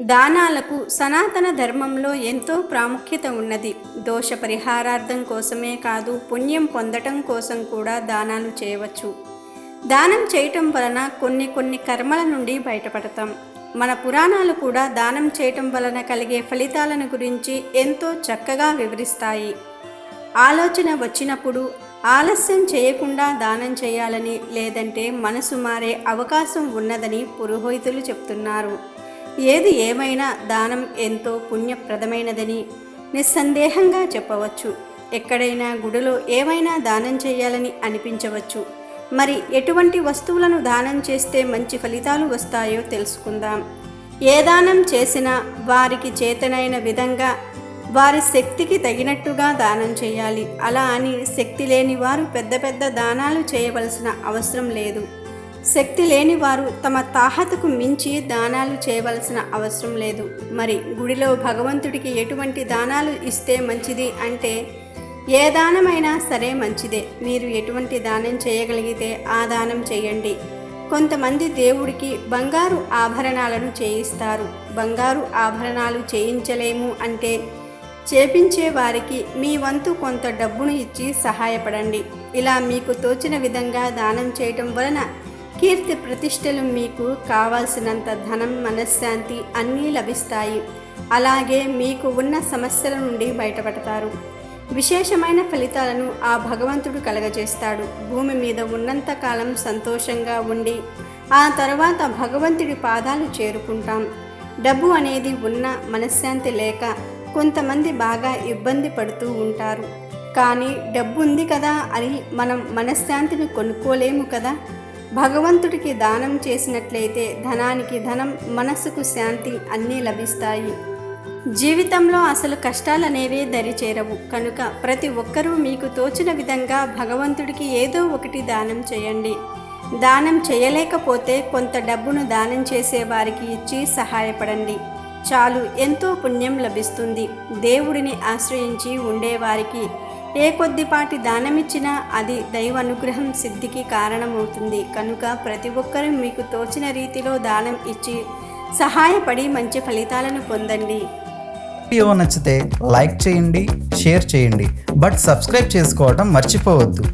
దానాలకు సనాతన ధర్మంలో ఎంతో ప్రాముఖ్యత ఉన్నది. దోష పరిహారార్థం కోసమే కాదు పుణ్యం పొందటం కోసం కూడా దానాలు చేయవచ్చు. దానం చేయటం వలన కొన్ని కొన్ని కర్మల నుండి బయటపడతాం. మన పురాణాలు కూడా దానం చేయటం వలన కలిగే ఫలితాలను గురించి ఎంతో చక్కగా వివరిస్తాయి. ఆలోచన వచ్చినప్పుడు ఆలస్యం చేయకుండా దానం చేయాలని లేదంటే మనసు మారే అవకాశం ఉన్నదని పురోహితులు చెప్తున్నారు. ఏది ఏమైనా దానం ఎంతో పుణ్యప్రదమైనదని నిస్సందేహంగా చెప్పవచ్చు. ఎక్కడైనా గుడిలో ఏమైనా దానం చేయాలని అనిపించవచ్చు. మరి ఎటువంటి వస్తువులను దానం చేస్తే మంచి ఫలితాలు వస్తాయో తెలుసుకుందాం. ఏ దానం చేసినా వారికి చేతనైన విధంగా వారి శక్తికి తగినట్టుగా దానం చేయాలి. అలా అని శక్తి లేని వారు పెద్ద పెద్ద దానాలు చేయవలసిన అవసరం లేదు. శక్తి లేని వారు తమ తాహతకు మించి దానాలు చేయవలసిన అవసరం లేదు. మరి గుడిలో భగవంతుడికి ఎటువంటి దానాలు ఇస్తే మంచిది అంటే ఏ దానమైనా సరే మంచిదే. మీరు ఎటువంటి దానం చేయగలిగితే ఆ దానం చేయండి. కొంతమంది దేవుడికి బంగారు ఆభరణాలను చేయిస్తారు. బంగారు ఆభరణాలు చేయించలేము అంటే చేపించే వారికి మీ వంతు కొంత డబ్బును ఇచ్చి సహాయపడండి. ఇలా మీకు తోచిన విధంగా దానం చేయటం వలన కీర్తి ప్రతిష్టలు మీకు కావాల్సినంత ధనం మనశ్శాంతి అన్నీ లభిస్తాయి. అలాగే మీకు ఉన్న సమస్యల నుండి బయటపడతారు. విశేషమైన ఫలితాలను ఆ భగవంతుడు కలగజేస్తాడు. భూమి మీద ఉన్నంతకాలం సంతోషంగా ఉండి ఆ తర్వాత భగవంతుడి పాదాలు చేరుకుంటాం. డబ్బు అనేది ఉన్న మనశ్శాంతి లేక కొంతమంది బాగా ఇబ్బంది పడుతూ ఉంటారు. కానీ డబ్బు ఉంది కదా అని మనం మనశ్శాంతిని కొనుక్కోలేము కదా? భగవంతుడికి దానం చేసినట్లయితే ధనానికి ధనం మనస్సుకు శాంతి అన్నీ లభిస్తాయి. జీవితంలో అసలు కష్టాలనేవే దరి చేరవు కనుక ప్రతి ఒక్కరూ మీకు తోచిన విధంగా భగవంతుడికి ఏదో ఒకటి దానం చేయండి. దానం చేయలేకపోతే కొంత డబ్బును దానం చేసే వారికి ఇచ్చి సహాయపడండి. చాలు ఎంతో పుణ్యం లభిస్తుంది. దేవుడిని ఆశ్రయించి ఉండేవారికి ఏ కొద్దిపాటి దానమిచ్చినా అది దైవ అనుగ్రహం సిద్ధికి కారణమవుతుంది. కనుక ప్రతి ఒక్కరూ మీకు తోచిన రీతిలో దానం ఇచ్చి సహాయపడి మంచి ఫలితాలను పొందండి. వీడియో నచ్చితే లైక్ చేయండి షేర్ చేయండి. బట్ సబ్స్క్రైబ్ చేసుకోవడం మర్చిపోవద్దు.